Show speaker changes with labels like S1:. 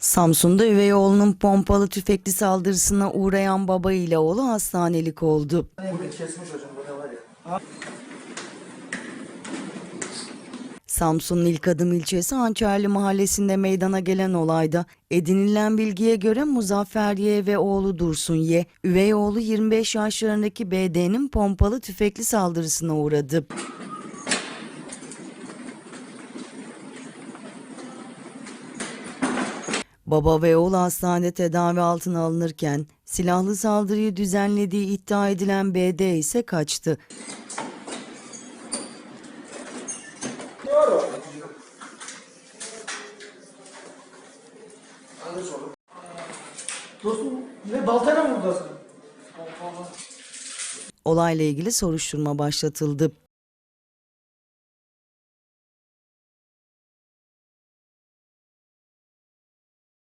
S1: Samsun'da üvey oğlunun pompalı tüfekli saldırısına uğrayan baba ile oğlu hastanelik oldu.
S2: Bunu kesmiş hocam burada.
S1: Samsun'un ilk adım ilçesi Hançerli mahallesinde meydana gelen olayda edinilen bilgiye göre Muzaffer Y ve oğlu Dursun Y, üvey oğlu 25 yaşlarındaki BD'nin pompalı tüfekli saldırısına uğradı. Baba ve oğul hastanede tedavi altına alınırken silahlı saldırıyı düzenlediği iddia edilen BD ise kaçtı.
S2: Dostum ne baltayla mı vurdu seni?
S1: Olayla ilgili soruşturma başlatıldı.